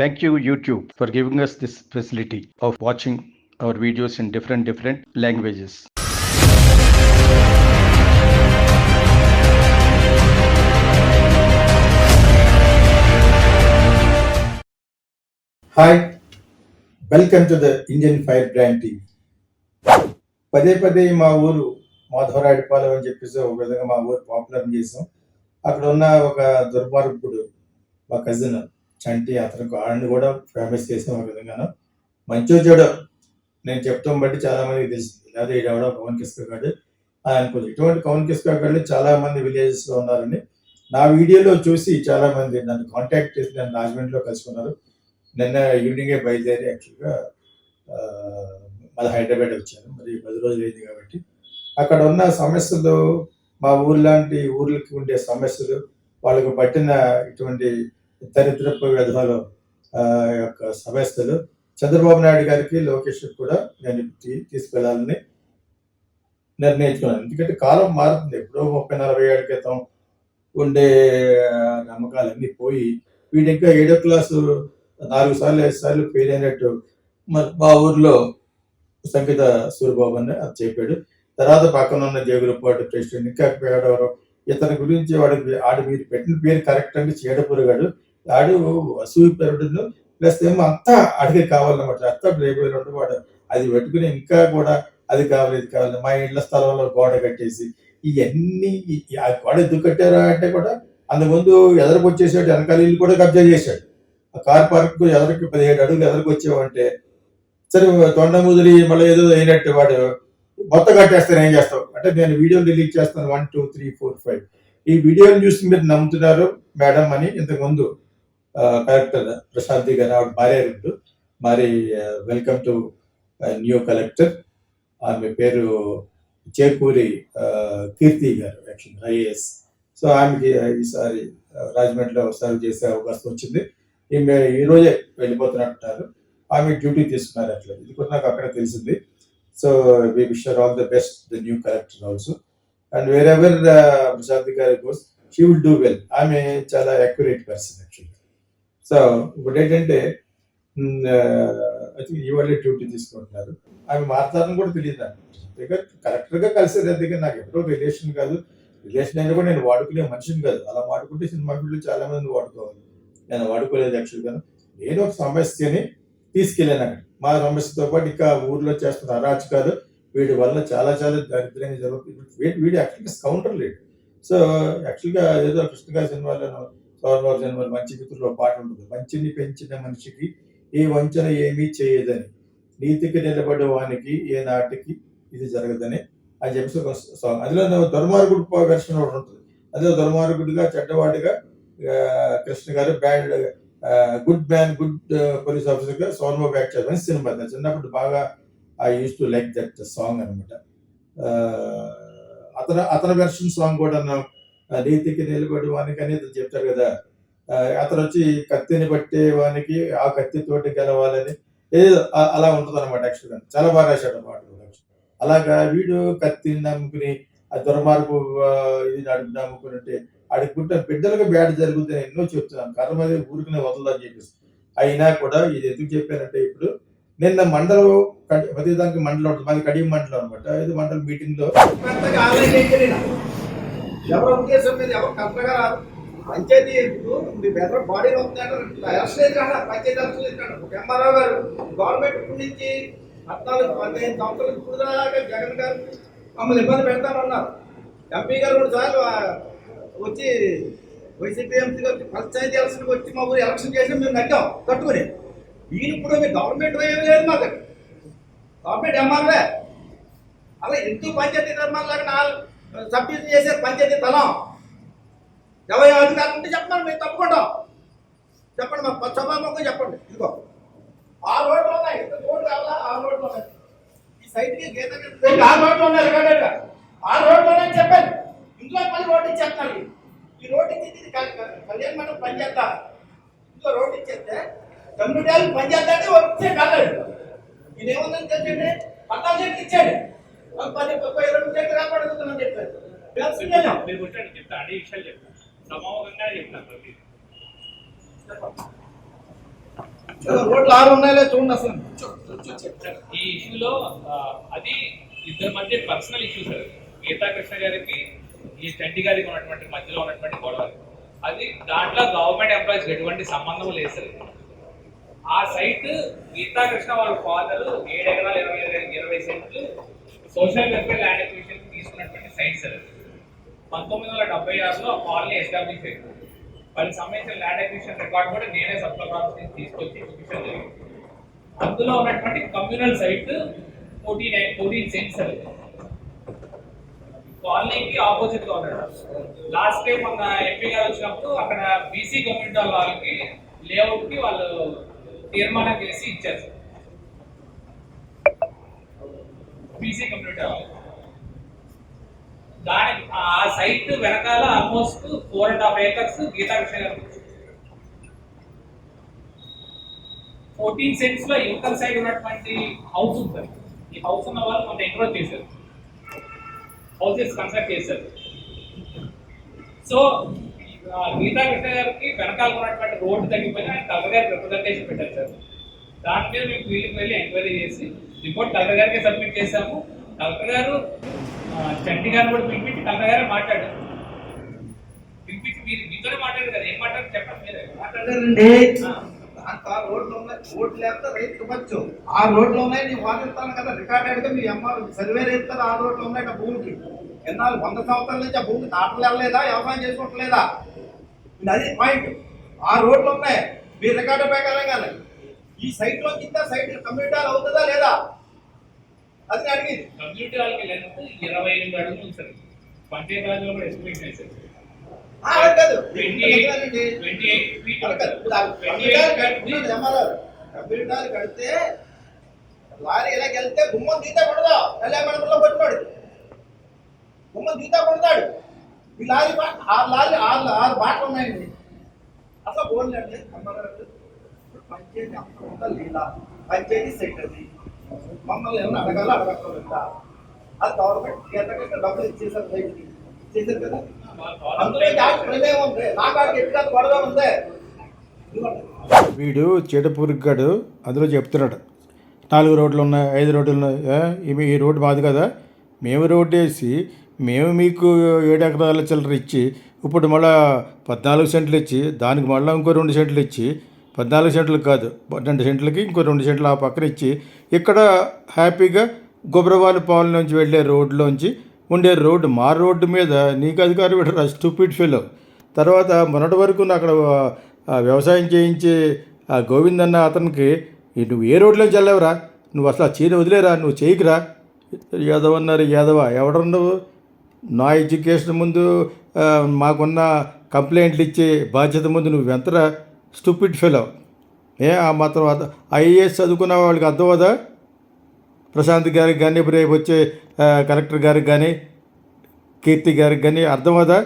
Thank you, YouTube, for giving us this facility of watching our videos in different different languages. Hi welcome to the Indian fire brand TV పదే పదే మా ఊరు మాధవరాయుడుపాలెం అని చెప్పేసి ఒక విధంగా మా ఊరు పాపులర్ చేసాం అక్కడ ఉన్న ఒక దుర్మార్గుడు మా కజిన్ చంటి అతనికి ఆయన కూడా ఫేమస్ చేసిన ఒక విధంగాను. మంచో చెడు నేను చెప్తాం బట్టి చాలా మందికి తెలిసింది లేదా ఈడెవడో పవన్ కిస్కాడు అని అనుకోదు ఇటువంటి పవన్ కిస్కాడు చాలా మంది విలేజెస్లో ఉన్నారని నా వీడియోలో చూసి చాలా మంది నన్ను కాంటాక్ట్ చేసి నన్ను రాజమండ్రిలో కలుసుకున్నారు. నిన్న ఈవినింగే బయలుదేరి యాక్చువల్గా మళ్ళీ హైదరాబాద్ వచ్చాను. మరి పది రోజులు అయింది కాబట్టి. అక్కడ ఉన్న సమస్యలు మా ఊర్లాంటి ఊర్లకి ఉండే సమస్యలు వాళ్ళకు పట్టిన ఇటువంటి దరిద్రపు విధాలు యొక్క సమస్యలు చంద్రబాబు నాయుడు గారికి లోకేష్ కూడా నేను తీసుకెళ్ళాలని నిర్ణయించుకున్నాను. ఎందుకంటే కాలం మారుతుంది. ఎప్పుడో ముప్పై నలభై ఏళ్ళ క్రితం ఉండే నమ్మకాలన్నీ పోయి వీడి ఇంకా ఏడో క్లాసు నాలుగు సార్లు ఐదు సార్లు ఫెయిల్ అయినట్టు మరి మా ఊర్లో సంగీత సూర్యబాబు అని అది చెప్పాడు. తర్వాత పక్కన ఉన్న జేగులపాటు ప్రెసిడెంట్ ఇంకా పేడవరం ఇతని గురించి వాడికి ఆడు మీరు పెట్టిన పేరు కరెక్ట్ అంటే చీడపురుగాడు. ఆడు అసూయ పెరుగుడు ప్లస్ ఏమో అంతా అడిగే కావాలన్నమాట. అంతా రేపు రెండు వాడు అది పెట్టుకుని ఇంకా కూడా అది కావాలి ఇది కావాలి మా ఇళ్ళ స్థలంలో గోడ కట్టేసి ఇవన్నీ ఆ గోడ ఎందుకు కట్టారా అంటే కూడా అంతకుముందు ఎదరికి వచ్చేసాడు వెనకాల ఇల్లు కూడా కబ్జా చేశాడు. ఆ కార్ పార్క్ ఎదరికి పదిహేడు అడుగులు ఎదరికి వచ్చావంటే సరే తొండ ముదిరి మళ్ళీ ఏదో అయినట్టు వాడు మొత్తం కట్టేస్తాను ఏం చేస్తావు? అంటే నేను వీడియోలు రిలీజ్ చేస్తాను one two three four five. ఈ వీడియోలు చూసి మీరు నమ్ముతున్నారు మేడం అని ఇంతకుముందు కలెక్టర్ ప్రశాంతి గారు ఆవిడ భార్య రెండు మరి వెల్కమ్ టు న్యూ కలెక్టర్. ఆమె పేరు చేకూరి కీర్తి గారు యాక్చువల్ ఐఏఎస్. సో ఆమెకి ఈసారి రాజమండ్రిలో సర్వ్ చేసే అవకాశం వచ్చింది. ఈమె ఈ రోజే వెళ్ళిపోతున్నట్టున్నారు ఆమె డ్యూటీ తీసుకున్నారు అట్లా. ఇది కూడా నాకు అక్కడ తెలిసింది. So we wish all the best the new collector also and wherever Prashanti గారి course she will do well ఆమె చాలా అక్యురేట్ పర్సన్ యాక్చువల్లీ సో ఇప్పుడు ఏంటంటే ఇవాళ డ్యూటీ తీసుకుంటున్నారు. ఆమె మాట్లాడడం కూడా తెలియదు నాకు కరెక్ట్గా కలిసేది అందుకే నాకు ఎప్పుడో రిలేషన్ కాదు. రిలేషన్ అయినా కూడా నేను వాడుకునే మనిషిని కాదు. అలా వాడుకుంటే సినిమా ఫీల్డ్లో చాలా మంది వాడుకోవాలి. నేను వాడుకోలేదు యాక్చువల్గా నేను ఒక సమస్యని తీసుకెళ్ళాను అక్కడ. మా సమస్యతో పాటు ఇంకా ఊర్లో చేస్తున్న అరాచకాలు వీడి వల్ల చాలా చాలా దరిద్రంగా జరుగుతుంది. వీడి వీడి యాక్చువల్గా కౌంటర్ లేడు సో యాక్చువల్గా ఏదో కృష్ణగారి సినిమాలో సినిమాలోనో సౌరబాబు మంచి మిత్రుల్లో పాట ఉంటుంది. మంచిని పెంచిన మనిషికి ఏ వంచన ఏమీ చేయదని నీతికి నిలబడే వానికి ఏ నాటికి ఇది జరగదని అని చెప్పి సాంగ్ అందులో దుర్మార్గుడు ఘర్షణ ఒకటి ఉంటుంది. అందులో దుర్మార్గుడిగా చెడ్డవాడిగా కృష్ణ గారు bad good man good police ఆఫీసర్గా గా సోన్బాబు యాక్ట్ సినిమా చిన్నప్పుడు బాగా I use to like that song అనమాట అతను అతని వెర్షన్ సాంగ్ కూడా నీతికి నిలబడి వానికి అనేది చెప్తారు కదా. అతను వచ్చి కత్తిని పట్టే వానికి ఆ కత్తి తోటి గెలవాలని ఏదో అలా ఉంటుంది అనమాట యాక్చువల్గా. చాలా బాగా రాశాడు అనమాట అలాగా వీడు కత్తిని నమ్ముకుని ఆ దుర్మార్గు ఇది నడుపు నమ్ముకుని ఉంటే ఆడికి బిడ్డలకు బ్యాడ్ జరుగుతుంది ఎన్నో చెప్తున్నాను. కర్మ మీద ఊరికనే వదలని చెప్పేసి. అయినా కూడా ఇది ఎందుకు చెప్పానంటే ఇప్పుడు నిన్న మండలం కడి- ప్రతి దానికి మండలం ఉంటుంది. మాది కడియం మండలం అనమాట ఇది మండల మీటింగ్ ఎవరు ఉద్దేశం మీద ఎవరు కరెక్ట్గా రాదు. పంచాయతీ ఇప్పుడు మీ బెదర్ బాడీలో వస్తున్నాడు ఎలక్షన్ ఎదురాడ పంచాయతీ ఎలక్షన్ ఎదురాడు ఒక ఎంఆర్ఓ గారు గవర్నమెంట్ ఇప్పటి నుంచి పద్నాలుగు పదిహేను సంవత్సరాలు ఇప్పుడు దాకా జగన్ గారు మమ్మల్ని ఇబ్బంది పెడతామన్నారు. ఎంపీ గారు రెండు సార్లు వచ్చి వైసీపీ ఎంపీ గారు పంచాయతీ ఎలక్షన్కి వచ్చి మా ఊరు ఎలక్షన్ చేసి మేము కట్టాం కట్టుకుని. ఈయన ఇప్పుడు మీ గవర్నమెంట్ ఏమి లేదు మాకు. గవర్నమెంట్ ఎంఆర్ఓ అలా ఎందుకు పంచాయతీ ధర్మాలు లాగా సబ్జెక్ట్ చేసే పంచాయతీ తలం ఎవరి అధికారులు ఉంటే చెప్పండి మేము తప్పుకుంటాం. చెప్పండి మా సభాముఖం చెప్పండి. ఇదిగో ఆ రోడ్లు ఉన్నాయి. ఇంత రోడ్డు కావాలా? ఆ రోడ్లు ఉన్నాయి. ఈ సైట్కి గీత ఆ రోడ్లు ఉన్నాయి రికార్డెడ్ ఆ రోడ్లు ఉన్నాయి చెప్పండి. ఇంట్లో పది రోడ్డు ఇచ్చేస్తున్నారు ఈ- రోడ్డు ఇచ్చేది ఇది కళ్యాణ్ మండపం పనిచేస్తా ఇంట్లో రోడ్డు ఇచ్చేస్తే కమ్యూనిటీ పనిచేస్తా అంటే వచ్చే కాలేదు ఇదేముందని తెలిసిండే? పట్టాలు చెట్టు ఇచ్చాడు. పది ముప్పై ఇరవై చెట్లు కాపాడుతుందని చెప్పారు. మీరు చెప్తా అన్ని విషయాలు చెప్తా సమూహంగా చెప్తాను ప్రతి. రోడ్లు ఆరు ఉన్నాయో చూడండి అసలు. ఈ ఇష్యూలో అది ఇద్దరి మధ్య personal issue sir. Geeta Krishna గారికి ఈ చంటి గారికి ఉన్నటువంటి మధ్యలో ఉన్నటువంటి గొడవ. అది దాంట్లో గవర్నమెంట్ ఎంప్లాయీస్ ఎటువంటి సంబంధం లేదు సార్. ఆ సైట్ గీతా కృష్ణ వాళ్ళ ఫాదర్ ఏడు ఎకరాలు ఇరవై ఇరవై సెంట్లు సోషల్ వెల్ఫేర్ ల్యాండ్ ఎక్విజిషన్ తీసుకున్నటువంటి సైట్స్ పంతొమ్మిది వందల డెబ్బై ఆరులో కాలనీ ఎస్టాబ్లిష్ అయింది. వాళ్ళకి సంబంధించిన ల్యాండ్ ఎక్విజిషన్ రికార్డ్ కూడా నేనే సప్ల ప్రాసెస్ తీసుకొచ్చి ఎక్విజిషన్ జరిగింది. అందులో ఉన్నటువంటి communal site fourteen fourteen cents కాలనీకి ఆపోజిట్గా ఉన్నాడు. లాస్ట్ టైం మన ఎంపీ గారు వచ్చినప్పుడు అక్కడ బీసీ కమ్యూనిటీ వాళ్ళకి లేఅవుట్కి వాళ్ళు తీర్మానం చేసి ఇచ్చారు. బీసీ కంప్లీట్ అవ్వాలి దాని ఆ సైట్ వెనకాల almost four and half acres Geeta Krishna గారు ఫోర్టీన్ సెంట్స్లో యువతల సైడ్ ఉన్నటువంటి హౌస్ ఉంటుంది ఈ హౌస్ ఉన్న వాళ్ళు కొంత ఎంక్రోచ్ చేశారు. హౌసెస్ కన్స్ట్రక్ట్ చేశారు. సో గీతా కృష్ణ గారికి వెనకాల ఉన్నటువంటి రోడ్డు తగ్గిపోయిన ఆయన కలెక్టర్ గారికి రిప్రజెంటేషన్ పెట్టారు సార్. దాని మీద మేము ఫీల్డ్కి వెళ్ళి ఎంక్వైరీ చేసి రిపోర్ట్ కలెక్టర్ గారికి సబ్మిట్ చేశాము. కలెక్టర్ గారు ఆ, చంటి గారిని కూడా పిలిపించి కలెక్టర్ గారే మాట్లాడారు. పిలిపించి మీరు మీతోనే మాట్లాడారు కదా ఏం మాట్లాడారు చెప్పండి మీరే. మాట్లాడారండి. ఆ. అంత రోడ్లు ఉన్నాయి రోడ్లు లేకపోతే రైతు ఇవ్వచ్చు ఆ రోడ్లు ఉన్నాయి నేను వాదిస్తాను కదా రికార్డెడ్గా మీ అమ్మ సర్వే రేపుతారు ఆ రోడ్లు ఉన్నాయి ఆ భూమికి. ఎన్నాళ్ళు వంద సంవత్సరాల నుంచి ఆ భూమికి దాటలు వెళ్ళలేదా వ్యవసాయం చేసుకోవట్లేదా? ఇది అది పాయింట్. ఆ రోడ్లు ఉన్నాయి మీ రికార్డు ప్రకారం కానీ ఈ సైట్లో కింద సైట్ కమ్యూనిటీ అవుతుందా లేదా? అది అడిగింది. కమ్యూనిటీ లెంత్ ఇరవై ఎనిమిది అడుగులు ఉంది సార్. పంచాయతీ ఎస్టిమేట్ చేశారు కంప్యూటర్. కంప్యూటర్ కడితే లారీ ఇలా వెళ్తే గుమ్మం తీతే పడదా కళ్యాణమండపంలో కొట్టినాడు. గుమ్మం తీతే ఈ లారీ ఆరు లారీ ఆరు ఆరు బాటలు ఉన్నాయండి. అండి ఎంఆర్ఆర్ ఇప్పుడు పంచాయతీ అంత లేదా పంచాయతీ సెక్రటరీ మమ్మల్ని ఏమన్నా అడగాల? అడగక్కర్లేదా? అది గవర్నమెంట్ ఎంతకంటే డబ్బులు ఇచ్చేసారు బయటికి. ఇచ్చేసారు కదా? వీడు చెడుపురుగ్గాడు అందులో చెప్తున్నాడు. నాలుగు రోడ్లు ఉన్నాయి ఐదు రోడ్లు ఉన్నాయి. ఈ రోడ్డు మాది కదా. మేము రోడ్డు వేసి మేము మీకు ఏడు ఎకరాల చిల్లర ఇచ్చి ఇప్పుడు మళ్ళా పద్నాలుగు సెంట్లు ఇచ్చి దానికి మళ్ళీ ఇంకో రెండు సెంట్లు ఇచ్చి పద్నాలుగు సెంట్లకు కాదు రెండు సెంట్లకి ఇంకో రెండు సెంట్లు ఆ పక్కన ఇచ్చి ఇక్కడ హ్యాపీగా గుబ్రవారి పాలన నుంచి వెళ్ళే రోడ్లోంచి ఉండే రోడ్డు మా రోడ్డు మీద నీకు అధికారం పెట్టరా స్టూపిడ్ ఫెలో తర్వాత మొన్నటి వరకు అక్కడ వ్యవసాయం చేయించే ఆ గోవింద్ అన్న అతనికి నువ్వు ఏ రోడ్లో చల్లవరా నువ్వు అసలు ఆ చీర వదిలేరా? నువ్వు చేయకురా? యాదవ్ అన్నారు యాదవ ఎవడున్నావు నా ఎడ్యుకేషన్ ముందు మాకున్న కంప్లైంట్లు ఇచ్చే బాధ్యత ముందు నువ్వు ఎంతరా? Stupid fellow. ఏ ఆ మాత్రం ఐఏఎస్ చదువుకున్న వాళ్ళకి అర్థం అవుదా ప్రశాంత్ గారికి కానీ రేపు వచ్చే కలెక్టర్ గారికి కానీ కీర్తి గారికి కానీ అర్థమవుదా?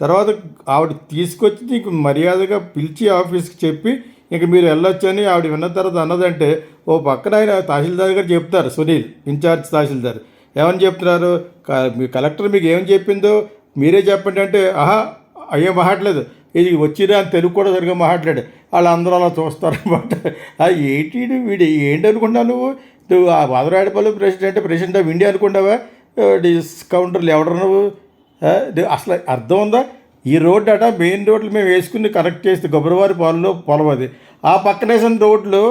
తర్వాత ఆవిడ తీసుకొచ్చి నీకు మర్యాదగా పిలిచి ఆఫీస్కి చెప్పి ఇంక మీరు వెళ్ళొచ్చు అని ఆవిడ విన్న తర్వాత అన్నదంటే ఓ పక్కన ఆయన తహసీల్దార్ గారు చెప్తారు సునీల్ ఇన్ఛార్జ్ తహసీల్దార్. ఏమని చెప్తున్నారు? మీ కలెక్టర్ మీకు ఏం చెప్పిందో మీరే చెప్పండి అంటే ఆహా అయ్యే మాట్లాడలేదు. ఇది వచ్చిరా అని తెలుగు కూడా సరిగ్గా మాట్లాడు వాళ్ళు అందరూ అలా చూస్తారనమాట ఏంటి వీడు ఏంటి అనుకున్నావు నువ్వు? నువ్వు ఆ Badarayadapalli president president of India అనుకున్నావా? డిస్కౌంటర్లు ఎవడరు నువ్వు? అసలు అర్థం ఉందా? ఈ రోడ్డు అట మెయిన్ రోడ్లు మేము వేసుకుని కరెక్ట్ చేస్తే గొబ్బరవారి పాలలో పొలం అది. ఆ పక్కనేసిన రోడ్లు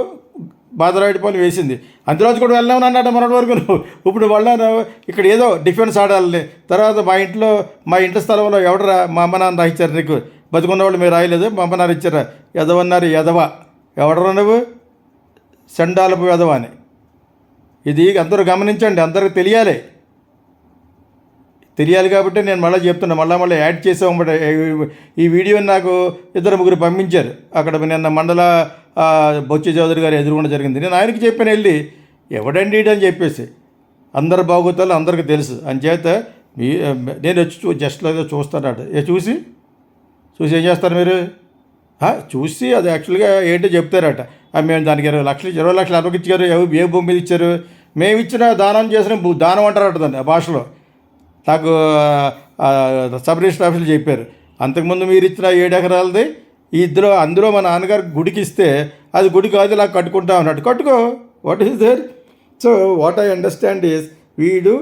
బాదరాయుడిపాలెం వేసింది. అందులోంచి కూడా వెళ్ళామని అన్నట్టు మొన్నటి వరకు నువ్వు. ఇప్పుడు వెళ్ళాను. ఇక్కడ ఏదో డిఫెన్స్ ఆడాలని. తర్వాత మా ఇంట్లో మా ఇంటి స్థలంలో ఎవడరా మా అమ్మ నాన్న రాయించారు నీకు? బతుకున్న వాళ్ళు మీరు రాయలేదు పంపనారు అమ్మ ఇచ్చారా? ఎదవన్నారు ఎదవ ఎవడరా నువ్వు? సెండాలపు ఎదవ అని. ఇది అందరూ గమనించండి అందరికి తెలియాలి. తెలియాలి కాబట్టి నేను మళ్ళీ చెప్తున్నా మళ్ళీ మళ్ళీ యాడ్ చేసామన్నమాట ఈ వీడియోని నాకు ఇద్దరు ముగ్గురు పంపించారు. అక్కడ నిన్న మండల ఆ, బొచ్చి చౌదరి గారు ఎదురుకుండా జరిగింది. నేను ఆయనకి చెప్పాను వెళ్ళి ఎవడండి అని చెప్పేసి. అందరు బాగోతాలు అందరికీ తెలుసు. అంచేత మీ నేను వచ్చి చూ జస్ట్ ఏదో చూస్తానట చూసి? చూసి ఏం చేస్తారు మీరు? చూసి అది యాక్చువల్గా ఏంటో చెప్తారట. మేము దానికి ఇరవై లక్షలు ఇరవై లక్షలు ఎవరికి ఇచ్చారు ఏ భూమి మీద ఇచ్చారు? మేము ఇచ్చిన దానం చేసిన భూ దానం అంటారట దాన్ని ఆ భాషలో. నాకు ఆ, సబ్ రిజిస్టర్ ఆఫీసులు చెప్పారు. అంతకుముందు మీరు ఇచ్చిన ఏడు ఎకరాలది ఇద్దరు అందులో మా నాన్నగారు గుడికి ఇస్తే అది గుడి కాదు ఇలా కట్టుకుంటా అన్నట్టు కట్టుకో what is there so what I understand is వీడు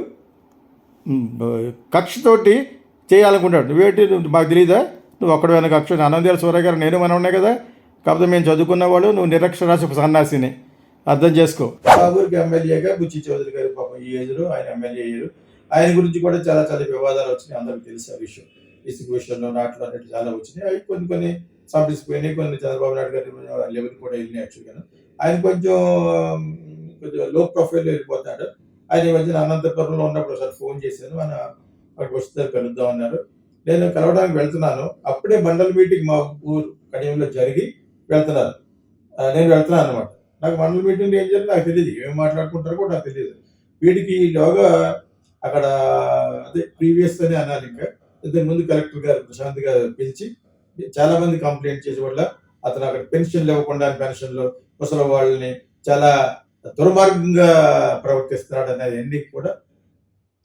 కక్షతోటి చేయాలనుకుంటాడు వీటి మాకు తెలియదా నువ్వు ఒక్కడైనా కక్ష ఆనందేల సూర్య గారు నేను మనం ఉన్నాయి కదా? కాకపోతే మేము చదువుకున్న వాళ్ళు నువ్వు నిరక్షరాశి సన్యాసిని అర్థం చేసుకో. ఊరికి ఎమ్మెల్యేగా బుచ్చి చౌదరి గారు పాపం ఈ ఏజ్లో ఆయన ఎమ్మెల్యే అయ్యారు. ఆయన గురించి కూడా చాలా చాలా వివాదాలు వచ్చినాయి అందరికి తెలిసిన విషయం. ఇసుక విషయంలో నాట్లో అన్నట్టు చాలా వచ్చినాయి. అవి కొన్ని కొన్ని సంపించిపోయినాయి కొన్ని చంద్రబాబు నాయుడు గారి లెవెల్ కూడా వెళ్ళినాయి యాక్చువల్గా ఆయన కొంచెం కొంచెం లో ప్రొఫైల్లో వెళ్ళిపోతాడు ఆయన ఈ మధ్యన అనంతపురంలో ఉన్నప్పుడు ఒకసారి ఫోన్ చేశాను. మన అక్కడికి వస్తే కలుద్దాం అన్నారు. నేను కలవడానికి వెళ్తున్నాను. అప్పుడే మండల మీటింగ్ మా ఊరు కడియంలో జరిగి వెళ్తున్నారు నేను వెళ్తున్నాను అనమాట నాకు మండల మీటింగ్ ఏం జరిగింది నాకు తెలియదు ఏం మాట్లాడుకుంటారో కూడా నాకు తెలియదు వీటికి లోగా అక్కడ అదే ప్రీవియస్ అని అనాలి ఇంకా. ఇంతకు ముందు కలెక్టర్ గారు ప్రశాంత్ గారు పిలిచి చాలా మంది కంప్లైంట్ చేసే వల్ల అతను అక్కడ పెన్షన్లు ఇవ్వకుండా పెన్షన్లు ముసలి వాళ్ళని చాలా దుర్మార్గంగా ప్రవర్తిస్తున్నాడు అనేది అన్ని కూడా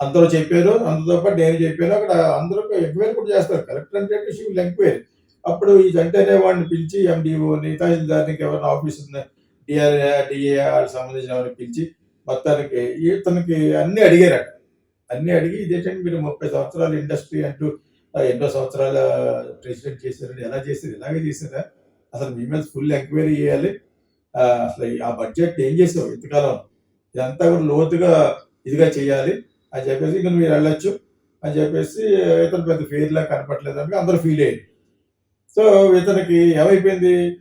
అందరూ చెప్పారు అందుతో పాటు నేను చెప్పాను అక్కడ అందరూ ఎంక్వైరీ కూడా చేస్తారు. కలెక్టర్ అంటే షీల్ ఎంక్వైరీ అప్పుడు ఈ జంట అనే వాడిని పిలిచి ఎండిఓని తహసీల్దార్నికి ఎవరైనా ఆఫీస్ డిఆర్ డిఆర్ఏ వాళ్ళకి సంబంధించిన వారిని పిలిచి మొత్తానికి ఇతనికి అన్ని అడిగారట. అన్ని అడిగి ఇదేంటంటే మీరు ముప్పై సంవత్సరాలు ఇండస్ట్రీ అంటూ ఎన్నో సంవత్సరాల ప్రెసిడెంట్ చేశారని ఎలా చేశారు ఇలాగే చేశారా? అసలు మీ మీద ఫుల్ ఎంక్వైరీ చేయాలి. అసలు ఆ బడ్జెట్ ఏం చేసావు ఇంతకాలం? ఇదంతా కూడా లోతుగా ఇదిగా చేయాలి. అని చెప్పేసి ఇక మీరు వెళ్ళొచ్చు అని చెప్పేసి ఇతను పెద్ద ఫెయిర్ లా కనపట్లేదు అని అందరూ ఫీల్ అయ్యింది సో ఇతనికి ఏమైపోయింది?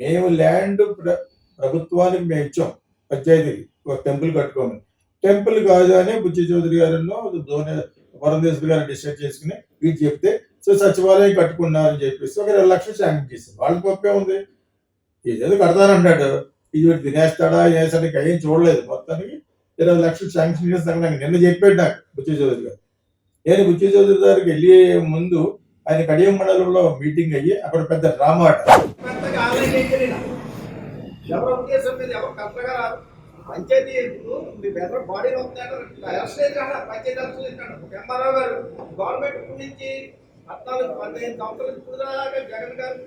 మేము ల్యాండ్ ప్ర- ప్రభుత్వానికి మేము ఇచ్చాం పంచాయతీకి ఒక టెంపుల్ కట్టుకోమని టెంపుల్ కాదు అని బుచ్చి చౌదరి గారు ధోని వరందేశ్వరి గారిని డిసైడ్ చేసుకుని వీటి చెప్తే సో సచివాలయం కట్టుకున్నారని చెప్పేసి ఒక రెండు లక్షలు శాంక్షన్ చేశారు. వాళ్ళకి గొప్పే ఉంది. ఇదేదో కడతానంటాడు ఇది తినేస్తాడా వేసానికి ఏం చూడలేదు. మొత్తానికి ఇరవై లక్షలు శాంక్షన్ చేస్తాను నాకు నిన్న చెప్పాడు నాకు బుచ్చి చౌదరి గారు. నేను బుచ్చి చౌదరి గారికి వెళ్ళే ముందు ఆయన కడియం మండలంలో మీటింగ్ అయ్యి అక్కడ పెద్ద డ్రామా ఆట. పెద్దగా ఆన్లైన్ ఏం తెలియదు పంచాయతీ మీ బెదర్ బాడీలో వస్తాడు ఎలక్షన్ ఎదురాడ పంచాయతీ ఎలక్షన్ ఎదురాడు ఒక ఎంఆర్ఓ గారు గవర్నమెంట్ ఇప్పటి నుంచి పద్నాలుగు పదిహేను సంవత్సరాలు ఇప్పుడు దాకా జగన్ గారు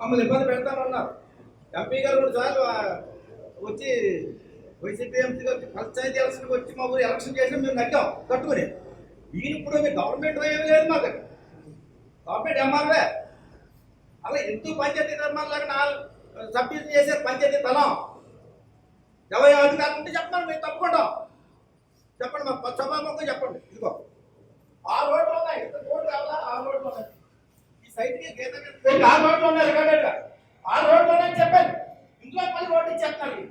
మమ్మల్ని ఇబ్బంది పెడతామన్నారు ఎంపీ గారు రెండు సార్లు వచ్చి వైసీపీ ఎంపీ వచ్చి పంచాయతీ ఎలక్షన్కి వచ్చి మా ఊరు ఎలక్షన్ చేసి మేము నగ్గాం కట్టుకుని. ఈయన ఇప్పుడు మీ గవర్నమెంట్ ఏమి లేదు మాకు. Government MRO. అలా ఎందుకు పంచాయతీ ధర్మాలు నాలుగు సబ్మిట్ చేసే పంచాయతీ తలం. ఎవరి అధికారులు ఉంటే చెప్పండి మేము తప్పుకుంటాం. చెప్పండి మా సభాముఖం చెప్పండి. ఇదిగో ఆ రోడ్లు ఉన్నాయి. ఇంత రోడ్డు కావాలా? ఆ రోడ్లు ఉన్నాయి. ఈ సైట్కి గీత ఆ రోడ్లు ఉన్నాయి రికార్డెడ్ ఆ రోడ్లు ఉన్నాయి చెప్పండి. ఇంట్లో మళ్ళీ రోడ్డు ఇచ్చేస్తున్నారు.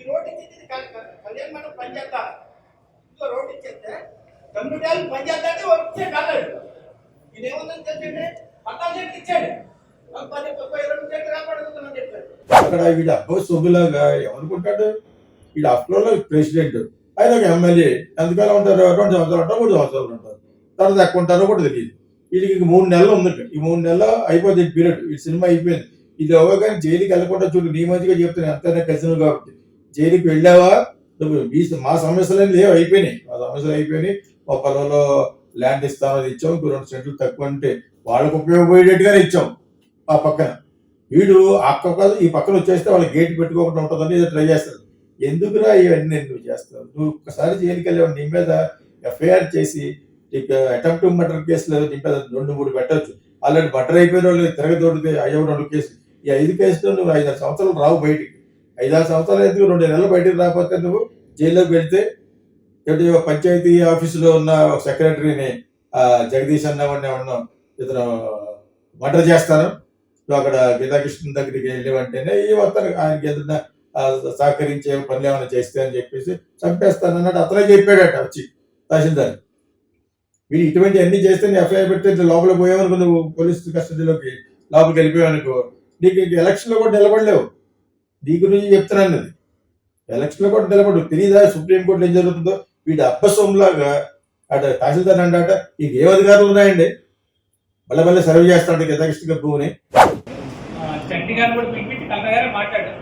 ఈ- రోడ్డు ఇచ్చింది ఇది కళ్యాణ్ మండపం పని చేస్తా. ఇంట్లో రోడ్డు ఇచ్చేస్తే కమ్యూనిటీ పని చేస్తా అంటే వచ్చే కాలేదు ఇదేముందని తెలిసింది? పద్నాలుగు చెట్లు ఇచ్చాడు. నాకు పది ముప్పై చెట్లు కాపాడుతుందని చెప్పారు అక్కడ వీడు అబ్బో సొమ్ములాగా ఏమనుకుంటాడు వీడు అఫ్లోలో ప్రెసిడెంట్ ఆయన ఒక ఎమ్మెల్యే. ఎంతకాలం ఉంటారు? రెండు సంవత్సరాలు ఉంటారు మూడు సంవత్సరాలు ఉంటారు. తర్వాత ఎక్కువ ఉంటారో కూడా తెలియదు. వీడికి మూడు నెలలు ఉంది ఈ మూడు నెలలు అయిపోతుంది పీరియడ్. ఈ సినిమా అయిపోయింది. ఇది అవ్వగానే జైలుకి వెళ్ళకుండా చూడు. నీ మంచిగా చెప్తున్నాను ఎంతైనా కలిసినవు కాబట్టి. జైలుకి వెళ్ళావా? నువ్వు మీ మా సమస్యలు లేవు అయిపోయినాయి. మా సమస్యలు అయిపోయినాయి. మా పొలంలో ల్యాండ్ ఇస్తామని ఇచ్చాం ఇంకో రెండు సెంట్లు తక్కువ అంటే వాళ్ళకు ఉపయోగపోయేటట్టుగానే ఇచ్చాం ఆ పక్కన. వీడు అక్క ఈ పక్కన వచ్చేస్తే వాళ్ళ గేట్ పెట్టుకోకుండా ఉంటుందని ట్రై చేస్తారు ఎందుకురా ఇవన్నీ నువ్వు చేస్తావు? నువ్వు ఒక్కసారి జైలుకి వెళ్ళావు నీ మీద ఎఫ్ఐఆర్ చేసి అటెంప్ట్ మర్డర్ కేసులు నీ మీద రెండు మూడు పెట్టవచ్చు అలాంటి మర్డర్ అయిపోయిన వాళ్ళు తిరగదోడితే అయ్యో రెండు కేసులు. ఈ ఐదు కేసులు నువ్వు ఐదు సంవత్సరాలు రావు బయటికి. ఐదారు సంవత్సరాలు అయితే రెండు నెలలు బయటకు రాకపోతే నువ్వు జైల్లోకి వెళ్తే ఇప్పుడు పంచాయతీ ఆఫీసులో ఉన్న ఒక సెక్రటరీని జగదీష్ అన్న వాడిని ఎవరినో ఇతను మర్డర్ చేస్తాను నువ్వు అక్కడ గీతాకృష్ణ దగ్గరికి వెళ్ళేవంటేనే ఈ మొత్తం ఆయనకి ఏదైనా సహకరించే పనులు ఏమైనా చేస్తే అని చెప్పేసి చంపేస్తాను అన్నట్టు అతనే చెప్పాడట వచ్చి తహసీల్దార్. మీరు ఇటువంటి అన్ని చేస్తే నీ ఎఫ్ఐఆర్ పెడితే లోపల పోయావనుకో నువ్వు పోలీస్ కస్టడీలోకి లోపలికి వెళ్ళిపోయావనుకో నీకు ఎలక్షన్లో కూడా నిలబడలేవు. నీ గురించి చెప్తున్నాను అది ఎలక్షన్లో కూడా నిలబడు. తెలియదా సుప్రీంకోర్టులో ఏం జరుగుతుందో? వీడు అబ్బసొమ్లాగా అటు తహసీల్దార్ అంటాట నీకు ఏ అధికారులు ఉన్నాయండి. మళ్ళీ మళ్ళీ సర్వ్ చేస్తాడు గీతాకృష్ణ భూమిని మాట్లాడారు.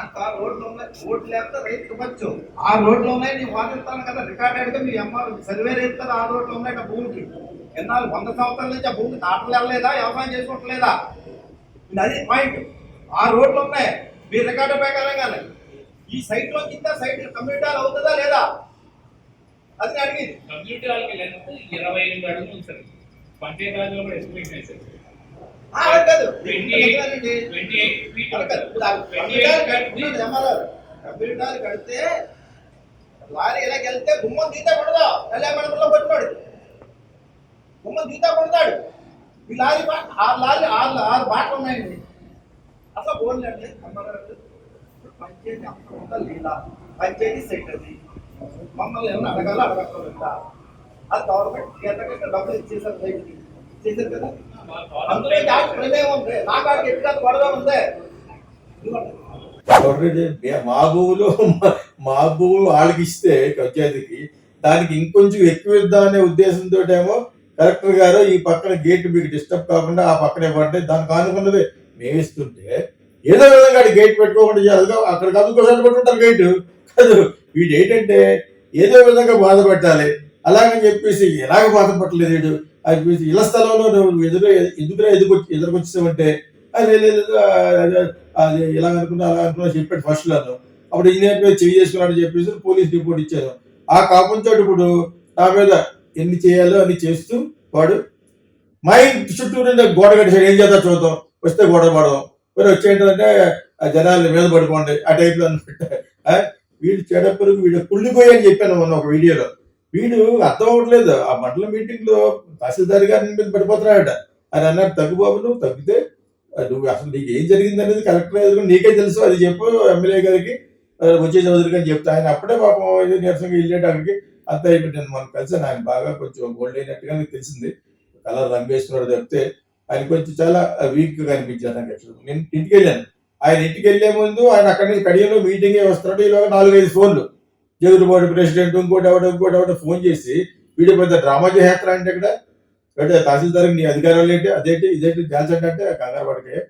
ఆ. అంత రోడ్లు ఉన్నాయి రోడ్లు లేకపోతే రైతుకి ఇవ్వచ్చు. ఆ రోడ్లు ఉన్నాయి నేను వాదిస్తాను కదా రికార్డెడ్గా మీ ఎంఆర్ సర్వే రేపుతారు ఆ రోడ్లు ఉన్నాయి ఆ భూమికి. ఎన్నాళ్ళు వంద సంవత్సరాల నుంచి ఆ భూమికి దాటలు వెళ్ళలేదా వ్యవసాయం చేసుకోవట్లేదా అది పాయింట్. ఆ రోడ్లు ఉన్నాయి మీ రికార్డు ప్రకారంగానే ఈ సైట్లో కింద సైట్ కమ్యూనిటీ అవుతుందా లేదా? అది అడిగింది. కమ్యూనిటీ ఇరవై ఎనిమిది అడుగులు ఉంది సార్. పంచాయతీ రాజ్లో కూడా చేశారు. కంప్యూటర్ కడితే లారీ ఇలా వెళ్తే గుమ్మం తీతే పడదా కళ్యాణమండపంలో కొట్టినాడు గుమ్మం తీతే పడతాడు ఈ లారీ ఆరు లారీ ఆరు ఆరు బాటలు ఉన్నాయండి అసలు ఎంఆర్ఆర్ ఇప్పుడు పంచాయతీ అంత లేదా? పంచాయతీ సెట్ అది. మమ్మల్ని ఏమైనా అడగాల అడగకుండా అది గవర్నమెంట్ ఎంత డబ్బులు ఇచ్చేసారు ఇచ్చేసారు కదా? మా భూములు మా- భూములు వాళ్ళకి ఇస్తే పంచాయతీకి దానికి ఇంకొంచెం ఎక్కువ ఇద్దాం అనే ఉద్దేశంతో ఏమో కలెక్టర్ గారు ఈ పక్కన గేట్ మీకు డిస్టర్బ్ కాకుండా ఆ పక్కన ఇవ్వండి దానికి ఆనుకున్నది మేస్తుంటే ఏదో విధంగా గేట్ పెట్టుకోకుండా చేయాలి. అక్కడ కదుకోసారి పెట్టుకుంటారు గేటు. కాదు వీడు ఏంటంటే ఏదో విధంగా బాధ పెట్టాలి అలాగని చెప్పేసి ఎలాగ బాధపడలేదు వీడు? ఇళ్ళ స్థలంలో నువ్వు ఎదురు ఎదుగురా ఎదుకొచ్చి ఎదురుకొచ్చావంటే అది లేదు అది ఇలా అనుకున్నా అలా అనుకున్నా చెప్పాడు ఫస్ట్లో అప్పుడు ఇంజనీర్ మీద చేయి చేసుకున్నాడని చెప్పేసి పోలీస్ రిపోర్ట్ ఇచ్చారు. ఆ కాపుంచాడు ఇప్పుడు నా మీద ఎన్ని చేయాలో అన్ని చేస్తూ వాడు మా ఇంటి చుట్టూ నుండి గోడ కట్టేసాడు ఏం చేద్దాం చూద్దాం వస్తే గోడ పడదాం. మరి వచ్చేంటంటే ఆ జనాలు మీద పడుకోండి ఆ టైప్లో అనమాట వీడు చెడపురుగు వీడు కుళ్ళిపోయి అని చెప్పాను మొన్న ఒక వీడియోలో. వీడు అర్థం అవ్వట్లేదు. ఆ మండల మీటింగ్లో తహసీల్దార్ గారిని మీద పడిపోతున్నాడట. అని అన్నాడు తగ్గు బాబు నువ్వు తగ్గితే నువ్వు అసలు నీకు ఏం జరిగింది అనేది కలెక్టర్ ఎదురు నీకే తెలుసు. అది చెప్పు ఎమ్మెల్యే గారికి వచ్చే చౌదరికి అని చెప్తా. ఆయన అప్పుడే పాపం నీరసంగా వెళ్ళేట అక్కడికి అంత అయిపోయింది. మనం కలిసాను ఆయన బాగా కొంచెం గోల్డ్ అయినట్టుగా నాకు తెలిసింది. కలర్ రంగేశ్వరుడు చెప్తే ఆయన కొంచెం చాలా వీక్గా అనిపించారు నాకు అసలు నేను ఇంటికి వెళ్ళాను. ఆయన ఇంటికి వెళ్ళే ముందు ఆయన అక్కడి నుంచి కడియంలో మీటింగ్ వస్తున్నాడు. ఈలోగా నాలుగైదు ఫోన్లు. జగన్మోహన్ ప్రెసిడెంట్ ఇంకోటి ఎవడో ఇంకోటి ఎవడో ఫోన్ చేసి వీడియో పెద్ద డ్రామా చేసేస్తారా అంటే ఇక్కడ? అంటే తహసీల్దార్ నీ అధికారాలు ఏంటి? అదేంటి? ఇదేంటి? తేల్చండి అంటే కంగారు పడితే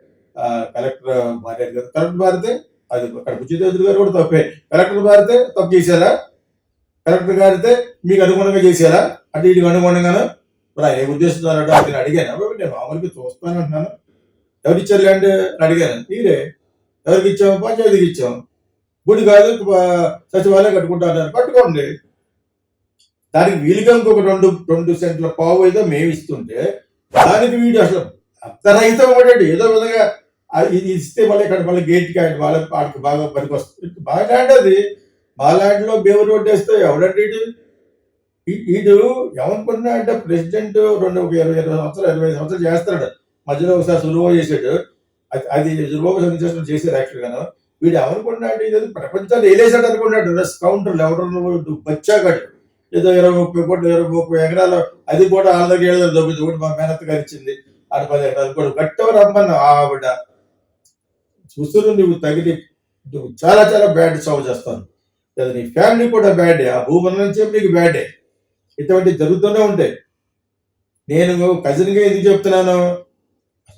కలెక్టర్ మారారు కదా. కలెక్టర్ మారితే అది అక్కడ బుచ్చిదేవుడు గారు కూడా తప్పే. కలెక్టర్ మారితే తప్పు చేశారా? కలెక్టర్ గారితే మీకు అనుగుణంగా చేశారా? అంటే వీడికి అనుగుణంగాను? మరి ఆయన ఏ ఉద్దేశిస్తున్నారట అది నేను అడిగాను? నేను మామూలుగా చూస్తాను అంటున్నాను. ఎవరిచ్చారు అంటే అడిగాను. మీరే. ఎవరికి ఇచ్చాము? పంచాయతీకి ఇచ్చాము. గుడి కాదు సచివాలయం కట్టుకుంటారు కట్టుకోండి దానికి వీలుగా ఇంకొక రెండు రెండు సెంట్ల పావు ఏదో మేము ఇస్తుంటే దానికి వీడు అసలు అర్ధరహితం పడాడు ఏదో విధంగా ఇది ఇస్తే మళ్ళీ ఇక్కడ మళ్ళీ గేట్కి ఆయన వాళ్ళ వాడికి బాగా పనికి వస్తుంది బాగా ల్యాండ్ అది. మా ల్యాండ్ రోడ్డు వేస్తే ఎవడండి ఇటు ఇటు వీడు ఏమనుకుంటున్నా అంటే ప్రెసిడెంట్ రెండు ఒక ఇరవై ఇరవై సంవత్సరాలు ఇరవై ఐదు సంవత్సరాలు చేస్తాడు. మధ్యలో ఒకసారి సులువు చేసాడు అది అది సులువుగా సంచేసిన చేశారు యాక్చువల్ వీడు ఎవరుకున్నాడు అంటే ఇది ప్రపంచాన్ని వేలేసాడు అనుకున్నాడు కౌంటర్లు ఎవరు బచ్చాగాడు ఏదో ఇరవై ముప్పై కోట్లు ఇరవై ముప్పై ఎకరాలు అది కూడా వాళ్ళ దగ్గర ఏళ్ళ దొబ్బింది కూడా మా మేనత్ గారు ఇచ్చింది ఆడ పది ఎకరాలు కూడా గట్టవ రమ్మన్న ఆవిడ చూస్తున్న నువ్వు తగిలి నువ్వు చాలా చాలా బ్యాడ్ సాగు చేస్తాను లేదా నీ ఫ్యామిలీ కూడా బ్యాడే ఆ భూమి నుంచి నీకు బ్యాడే ఇటువంటి జరుగుతూనే ఉంటాయి నేను కజిన్గా ఎందుకు చెప్తున్నాను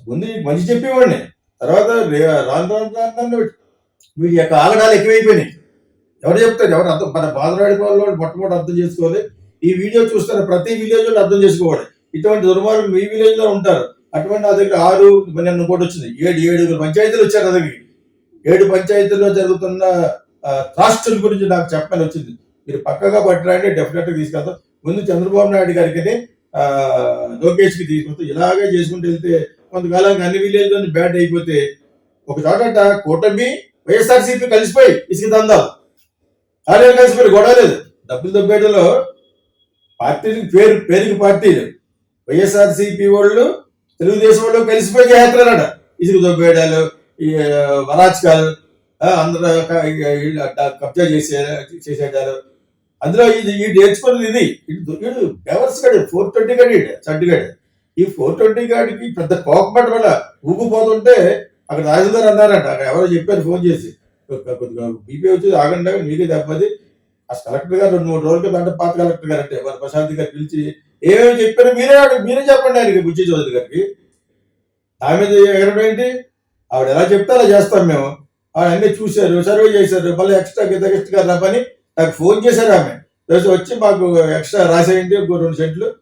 ముందు మంచి చెప్పేవాడిని తర్వాత రే- రాను రాను రాను మీ యొక్క ఆగడాలు ఎక్కువైపోయినాయి. ఎవరు చెప్తారు? ఎవరు అర్థం మన బాధరాడి వాళ్ళు మొట్టమొదటి అర్థం చేసుకోవాలి. ఈ వీడియో చూస్తున్న ప్రతి విలేజ్ అర్థం చేసుకోవాలి. ఇటువంటి దుర్మార్గులు మీ విలేజ్లో ఉంటారు. అటువంటి నా దగ్గర ఆరు నిన్న ఇంకోటి వచ్చింది. ఏడు ఏడుగురు పంచాయతీలు వచ్చారు నా దగ్గరికి. ఏడు పంచాయతీల్లో జరుగుతున్న కాస్టుల గురించి నాకు చెప్పని వచ్చింది. మీరు పక్కగా పట్టరండి డెఫినెట్గా తీసుకెళ్తాం. ముందు చంద్రబాబు నాయుడు గారికి లోకేష్కి తీసుకొస్తాం. ఇలాగే చేసుకుంటూ వెళ్తే కొంతకాలానికి అన్ని విలేజ్లో బ్యాడ్ అయిపోతే ఒక చోట కూటమి వైఎస్ఆర్సీపీ కలిసిపోయి ఇసుక దందాలు. అదే కలిసిపోయి గొడవ లేదు. డబ్బులు దొబ్బేటలో పార్టీ పేరు పేరుకి పార్టీలు. వైఎస్ఆర్సీపీ వాళ్ళు తెలుగుదేశం వాళ్ళు కలిసిపోయి చేస్తున్నారట ఇసుక దొబ్బేయడాలు ఈ వరాచకాలు అందరూ కబ్జా చేసే చేసేటారు అందులో ఇది ఈ నేర్చుకున్నది ఇది. వీడు బెవర్స్ గడి ఫోర్ ట్వంటీ గడి చడ్డిగాడు ఈ ఫోర్ ట్వంటీ గాడికి పెద్ద కోకపట వల్ల ఊగిపోతుంటే అక్కడ రాజు గారు అన్నారంట. అక్కడ ఎవరో చెప్పారు ఫోన్ చేసి. కొద్దిగా- బీపీ వచ్చి ఆగండి మీకే దెబ్బది. ఆ కలెక్టర్ గారు రెండు మూడు రోజులకి అంటే పాత కలెక్టర్ గారు అంటే వారు ప్రశాంత్ గారు పిలిచి ఏమేమి చెప్పారు మీరే మీరే చెప్పండి ఆయనకి బుజ్జి చౌదరి గారికి. ఆమె ఎగరడం ఏంటి ఆవిడ ఎలా చెప్తే అలా చేస్తాం మేము. అన్నీ చూశారు సర్వే చేశారు మళ్ళీ ఎక్స్ట్రా గిద్ద గారు రమ్మని నాకు ఫోన్ చేశారు ఆమె. తెలిసి వచ్చి మాకు ఎక్స్ట్రా రాసేయండి రెండు సెంట్లు.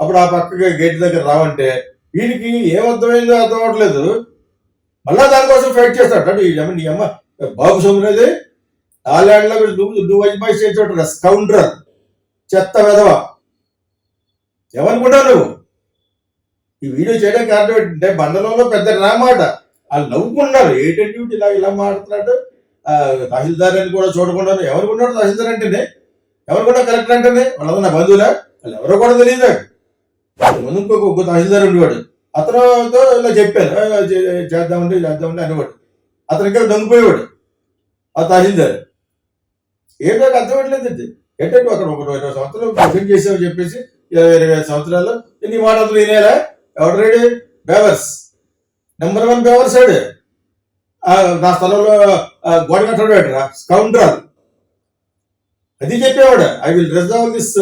అప్పుడు ఆ పక్కగా గేట్ దగ్గర రావంటే వీడికి ఏం అర్థమైందో అర్థం అవ్వట్లేదు. మళ్ళా దానికోసం ఫైట్ చేస్తాడు. అంటే ఈ నీ అమ్మ బాబు సొమ్మునేది. ఆ ల్యాండ్లో నువ్వు నువ్వు అజ్మాయిష్ చేసేటట్టు స్కౌండ్రర్ చెత్త వెధవ. ఏమనుకుంటావు నువ్వు? ఈ వీడియో చేయడానికి కారణం ఏంటంటే బండలంలో పెద్ద రామాట వాళ్ళు నవ్వుకున్నారు ఏంటంటే ఇలా ఇలా మాట్లాడుతున్నాడు ఆ, తహసీల్దార్ అని కూడా చూడకుండా ఎవరుకున్నాడు తహసీల్దార్ అంటేనే? ఎవరుకున్నా కలెక్టర్ అంటేనే? వాళ్ళ నా బంధువులా? వాళ్ళు ఎవరో కూడా తెలియదు. ముందు ఇంకొక తహసీల్దార్ ఉండేవాడు. అతనుతో ఇలా చెప్పాను "ఆ, చే- చేద్దామండి చేద్దామండి అనేవాడు. అతను ఇంకా దొంగిపోయేవాడు. ఆ తహసీల్దార్. ఏంటో నాకు అర్థమవట్లేదు ఇది. ఏంటంటే అక్కడ ఒక ఇరవై సంవత్సరాలు ప్రజెంట్ చేసామని చెప్పేసి ఇరవై ఇరవై ఐదు సంవత్సరాలు నీ మాట వినేలా? ఎవడు బేవర్స్. నెంబర్ వన్ బేవర్స్ ఆడు. ఆ, నా స్థలంలో గోడ కట్టడాడు కౌంటర్ అది చెప్పేవాడు. I will resolve this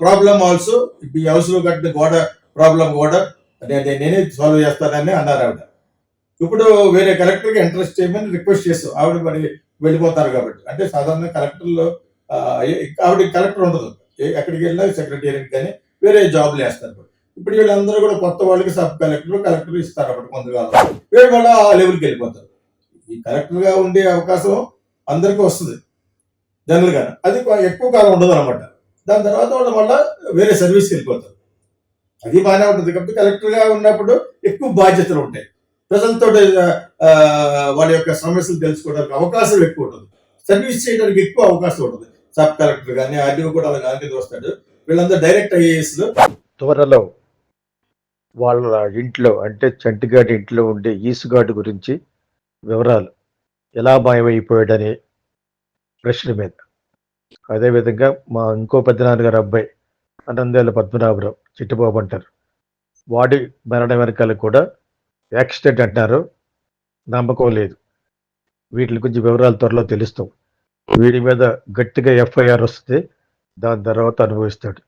problem also. ఈ హౌస్లో కట్టిన గోడ ప్రాబ్లం కూడా నేను నేనే సాల్వ్ చేస్తానని అన్నారు ఆవిడ. ఇప్పుడు వేరే కలెక్టర్కి ఇంట్రెస్ట్ చేయమని రిక్వెస్ట్ చేస్తాం ఆవిడ మరి వెళ్ళిపోతారు కాబట్టి. అంటే సాధారణ కలెక్టర్లో ఆవిడ కలెక్టర్ ఉండదు. ఎక్కడికి వెళ్ళినా సెక్రటేరియట్ కానీ వేరే జాబ్లు వేస్తారు ఇప్పుడు వీళ్ళందరూ కూడా కొత్త వాళ్ళకి సబ్ కలెక్టర్ కలెక్టర్ ఇస్తారు అప్పుడు కొంతకాలం. వీళ్ళు మళ్ళీ ఆ లెవెల్కి వెళ్ళిపోతారు. ఈ కలెక్టర్గా ఉండే అవకాశం అందరికీ వస్తుంది. జనరల్గా అది ఎక్కువ కాలం ఉండదు అనమాట దాని తర్వాత వాళ్ళు మళ్ళీ వేరే సర్వీస్కి వెళ్ళిపోతారు. అది బాగానే ఉంటుంది కాబట్టి కలెక్టర్గా ఉన్నప్పుడు ఎక్కువ బాధ్యతలు ఉంటాయి. ప్రజలతో వాళ్ళ యొక్క సమస్యలు తెలుసుకోవడానికి అవకాశం ఎక్కువ ఉంటుంది. సర్వీస్ చేయడానికి ఎక్కువ అవకాశం ఉంటుంది. సబ్ కలెక్టర్ కానీ ఆర్డీఓ కూడా అలా కానీ వస్తాడు. వీళ్ళందరూ డైరెక్ట్ ఐఏఎస్లు. త్వరలో వాళ్ళ ఇంట్లో అంటే చంటిగాడి ఇంట్లో ఉండే ఈసుగాడు గురించి వివరాలు ఎలా మాయమైపోయాడనే ప్రశ్న మీద. అదేవిధంగా మా ఇంకో పెద్దనాన్నగారు అబ్బాయి అనందేల పద్మనాభరావు చిట్టిబాబు అంటారు. వాడి మరణం వెనకాల కూడా యాక్సిడెంట్ అంటున్నారు. నమ్మకం లేదు. వీటి గురించి వివరాలు త్వరలో తెలుస్తాం. వీడి మీద గట్టిగా ఎఫ్ఐఆర్ వస్తే దాని తర్వాత అనుభవిస్తాడు.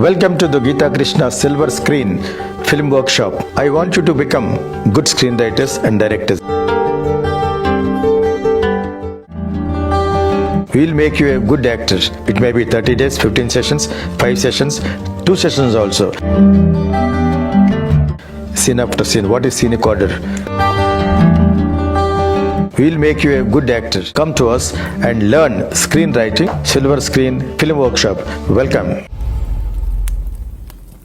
Welcome to the Geetakrishna silver screen film workshop I want you become good screen writers and directors We'll make you a good actor. It may be 30 days, 15 sessions, 5 sessions, 2 sessions also. Scene after scene. What is scenic order? We'll make you a good actor. Come to us and learn screenwriting, Silver Screen Film Workshop. Welcome.